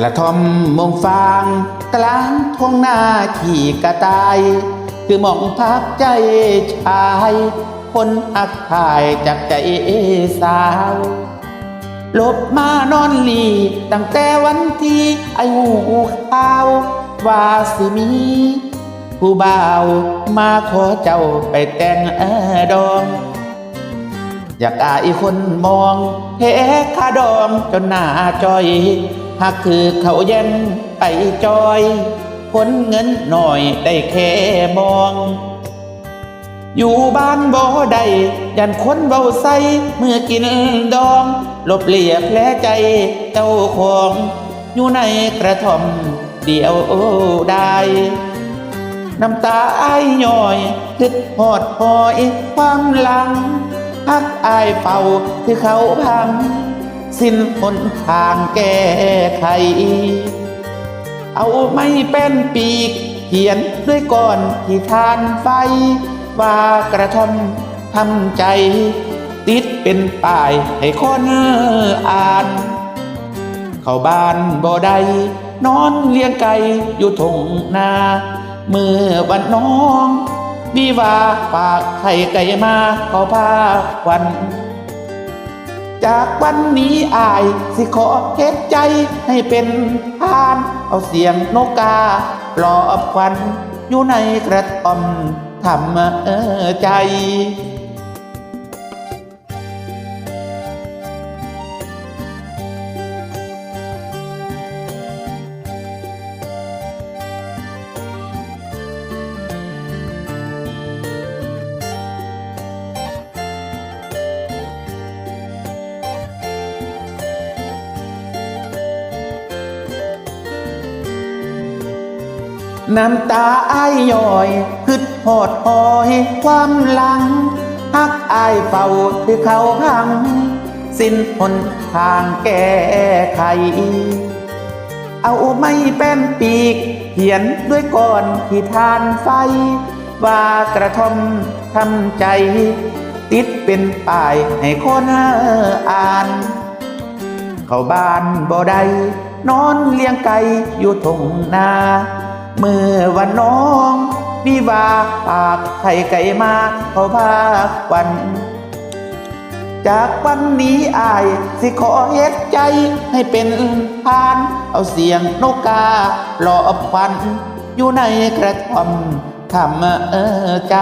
กระท่อมมงฟางกลางท้องนาขี่กระต่าย คือมองพักใจชาย คนอักทายจากใจสาวหลบมานอนหลี ตั้งแต่วันที่ไอหูข่าว ว่าสิมี ผู้บ่าวมาขอเจ้าไปแต่งเออดองอยากอายคนมองเฮคาดอมจนหน้าจอย หากคือเขาเย็นไปจอยคนเงินหน่อยได้แค่มอง อยู่บ้านบ่ได้ยันคนเบาใสเมื่อกินดองลบเหลียแผลใจเจ้าของอยู่ในกระท่อมเดียวได้น้ำตาอ้ายย่อยคิดหอดหอยความหลังพักอายเฝ้าที่เขาพัง สิ้นหนทางแก้ไข เอาไม่เป็นปีก เขียนด้วยก้อนที่ทานไฟ ว่ากระทำทำใจ ติดเป็นป้ายให้คนอ่าน เข้าบ้านบ่ได้นอนเลี้ยงไก่อยู่ทงนา เมื่อวันน้อง วิวาฝากไข่ไก่มาเขาพาควัน จากวันนี้อายสิขอเก็บใจให้เป็นทาน เอาเสียงนกกาปลอบควันอยู่ในกระต่อมทำเออใจ น้ำตาอ้ายย่อยคืดหอดหอยความหลังฮักอ้ายเฝ้าที่เขาพัง สิ้นหนทางแก้ไข เอาไม่เป็นปีก เขียนด้วยก้อนที่ทานไฟ ว่ากระทอมทำใจ ติดเป็นป้ายให้คนอ่าน เข้าบ้านบ่ได้นอนเลี้ยงไก่อยู่ทงนา เมื่อวันน้องวิวาปากไข่ไก่มาเขาพาวัน จากวันนี้อายสิขอเฮ็ดใจให้เป็นทาน เอาเสียงนกกาหลอบควันอยู่ในกระท่อมทำเออใจ